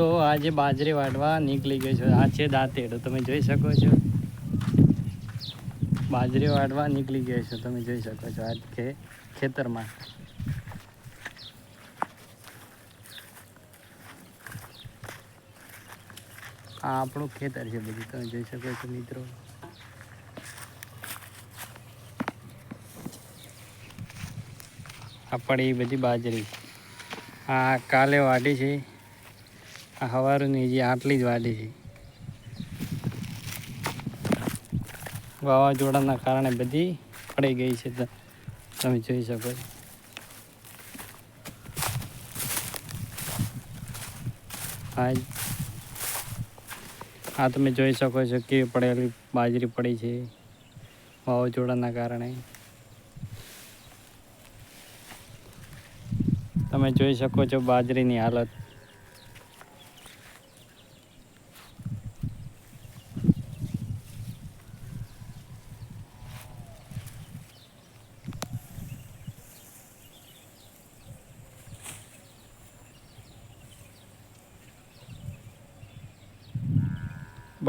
તો આજે બાજરી વાટવા નીકળી ગયો છે. આ છે દાંતેડો. તમે જોઈ શકો છો. બાજરી વાટવા નીકળી ગયો છો. તમે જોઈ શકો છો. આજ ખે, ખેતરમાં. આ આપણું ખેતર છે બધું. તમે જોઈ શકો છો, મિત્રો. આ પડી બધી બાજરી. આ કાલે વાટી છે. આ સવારની જે આટલી જ વાડી છે. વાવાઝોડાના કારણે બધી પડી ગઈ છે. તમે જોઈ શકો છો. આ આ તમે જોઈ શકો છો કેવી પડેલી બાજરી પડી છે વાવાઝોડાના કારણે. તમે જોઈ શકો છો બાજરીની હાલત.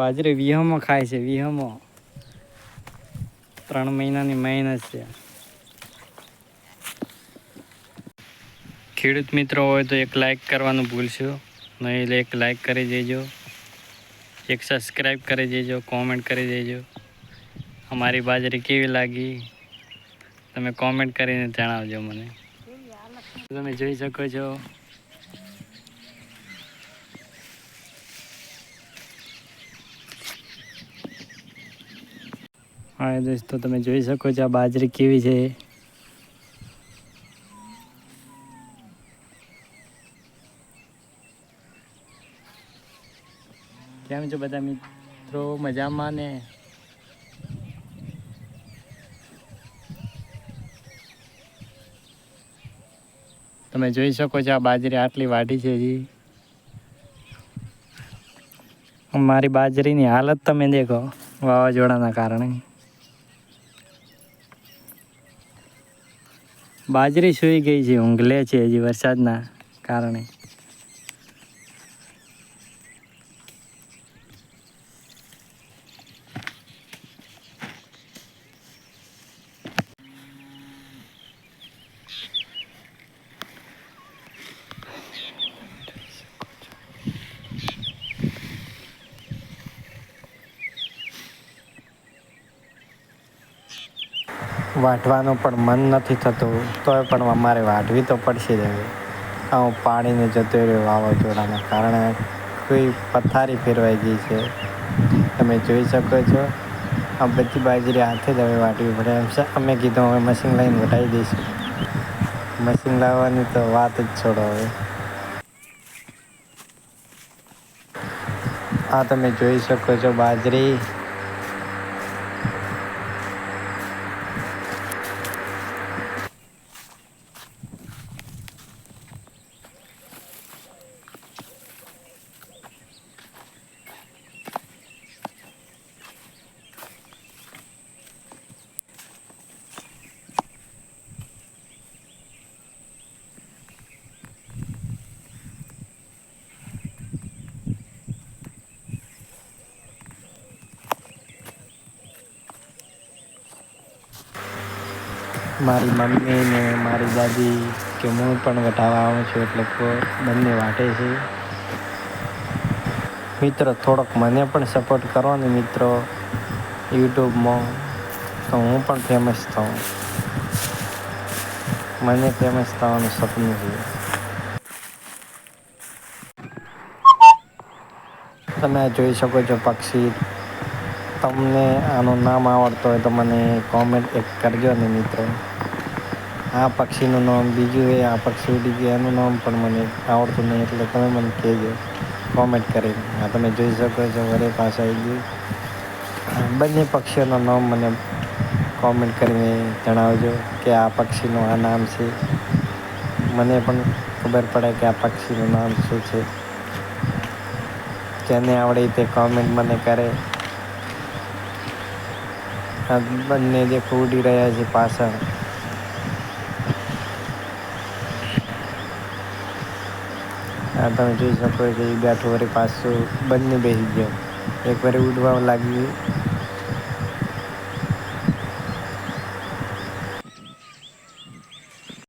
બાજરી વિહમો ખાય છે, વિહમો. ત્રણ મહિનાની મહેનત છે. ખેડૂત મિત્રો હોય તો એક લાઈક કરવાનું ભૂલશો, નહીં એક લાઈક કરી દેજો. એક સબસ્ક્રાઈબ કરી દેજો કોમેન્ટ કરી દેજો. અમારી બાજરી કેવી લાગી? તમે કોમેન્ટ કરીને જણાવજો મને. તમે જોઈ શકો છો. હા દોસ્તો તમે જોઈ શકો છો, આ બાજરી કેવી છે. કેમ છો બધા મિત્રો? મજામાં ને? તમે જોઈ શકો છો, આ બાજરી આટલી વાઢી છે હજી. મારી બાજરીની હાલત તમે દેખો, વાવાઝોડાના કારણે. બાજરી સૂઈ ગઈ છે ઊંઘલે છે હજી વરસાદના કારણે. વાઢવાનું પણ મન નથી થતું, તોય પણ અમારે વાઢવી તો પડશે જ હવે. આવું પાણીને જતો રહ્યો વાવાઝોડાના કારણે કોઈ પથારી ફેરવાઈ ગઈ છે. તમે જોઈ શકો છો, આ બધી બાજરી હાથે જ હવે વાટવી પડે એમ છે. અમે કીધું હવે મશીન લઈને વટાવી દઈશું. મશીન લાવવાની તો વાત જ છોડો હવે. આ તમે જોઈ શકો છો બાજરી. મારી મમ્મી ને મારી દાદી કે હું પણ વટાવા આવું છું એટલે બંને વાટે છે. મિત્રો થોડોક મને પણ સપોર્ટ કરો ને મિત્રો યુટ્યુબમાં તો હું પણ ફેમસ થાઉં. મને ફેમસ થવાનું સપનું છે. તમે જોઈ શકો છો પક્ષી. તમને આનું નામ આવડતું હોય તો મને કોમેન્ટ એક કરજો ને મિત્રો. આ પક્ષીનું નામ બીજું એ, આ પક્ષી ઉડી ગયું. એનું નામ પણ મને આવડતું નહીં એટલે તમે મને કહેજો. કોમેન્ટ કરીને. આ તમે જોઈ શકો છો, વરે પાસે આવી ગયું. બંને પક્ષીઓનું નામ મને કોમેન્ટ કરીને જણાવજો કે આ પક્ષીનું આ નામ છે. મને પણ ખબર પડે કે આ પક્ષીનું નામ શું છે. જેને આવડે તે કોમેન્ટ મને કરે. બંને જે ઉડી રહ્યા છે પાછળ તમે જોઈ શકો છો એ બેઠો વળી પાછું બંને બેસી ગયો. એક વાર ઉડવા લાગી.